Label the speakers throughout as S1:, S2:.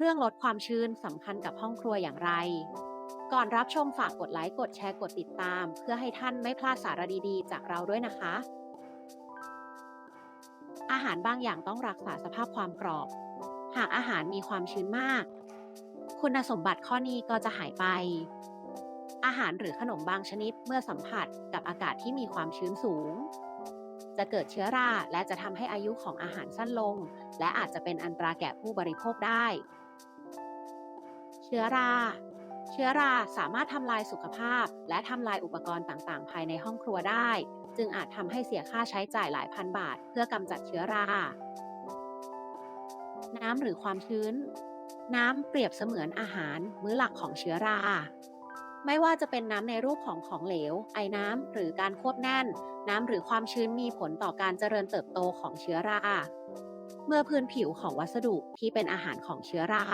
S1: เครื่องลดความชื้นสำคัญกับห้องครัวอย่างไร ก่อนรับชมฝากกดไลค์ กดแชร์ กดติดตาม เพื่อให้ท่านไม่พลาดสาระดีๆ จากเราด้วยนะคะ อาหารบางอย่างต้องรักษาสภาพความกรอบ หากอาหารมีความชื้นมาก คุณสมบัติข้อนี้ก็จะหายไป อาหารหรือขนมบางชนิดเมื่อสัมผัสกับอากาศที่มีความชื้นสูง จะเกิดเชื้อราและจะทำให้อายุของอาหารสั้นลง และอาจจะเป็นอันตรายแก่ผู้บริโภคได้ เชื้อรา เชื้อราสามารถทำลายสุขภาพ และทำลายอุปกรณ์ต่างๆ ภายในห้องครัวได้ จึงอาจทำให้เสียค่าใช้จ่ายหลายพันบาท เพื่อกำจัดเชื้อรา น้ำหรือความชื้น น้ำเปรียบเสมือนอาหารมื้อหลักของเชื้อรา ไม่ว่าจะเป็นน้ำในรูปของของเหลว ไอน้ำหรือการควบแน่น น้ำหรือความชื้นมีผลต่อการเจริญเติบโตของเชื้อรา เมื่อพื้นผิวของวัสดุที่เป็นอาหารของเชื้อรา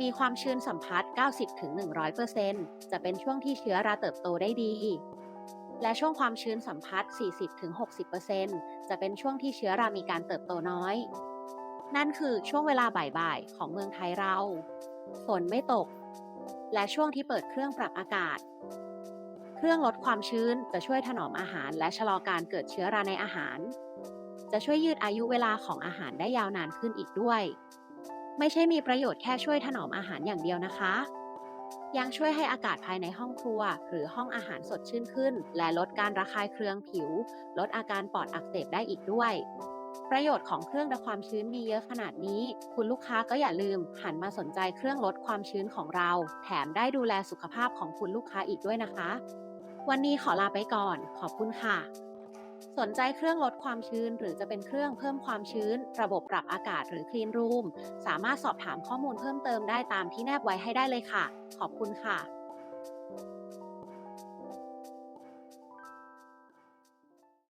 S1: มีความชื้นสัมผัส 90-100%จะเป็นช่วงที่เชื้อราเติบโตได้ดี และช่วงความชื้นสัมผัส 40-60%จะเป็นช่วงที่เชื้อรามีการเติบโตน้อย นั่นคือช่วงเวลาบ่ายๆ ของเมืองไทยเรา ฝนไม่ตก และช่วงที่เปิดเครื่องปรับอากาศ เครื่องลดความชื้นจะช่วยถนอมอาหารและชะลอการเกิดเชื้อราในอาหาร จะช่วยยืดอายุเวลาของอาหารได้ยาวนานขึ้นอีกด้วย ไม่ใช่มีประโยชน์แค่ช่วยถนอมอาหารอย่างเดียวนะคะ ยังช่วยให้อากาศภายในห้องครัว หรือห้องอาหารสดชื่นขึ้น และลดการระคายเคืองผิว ลดอาการปอดอักเสบได้อีกด้วย ประโยชน์ของเครื่องลดความชื้นมีเยอะขนาดนี้ คุณลูกค้าก็อย่าลืม หันมาสนใจเครื่องลดความชื้นของเรา แถมได้ดูแลสุขภาพของคุณลูกค้าอีกด้วยนะคะ วันนี้ขอลาไปก่อน ขอบคุณค่ะ สนใจเครื่องลดความชื้น หรือจะเป็นเครื่องเพิ่มความชื้น ระบบปรับอากาศหรือคลีนรูม สามารถสอบถามข้อมูลเพิ่มเติมได้ตามที่แนบไว้ให้ได้เลยค่ะ ขอบคุณค่ะ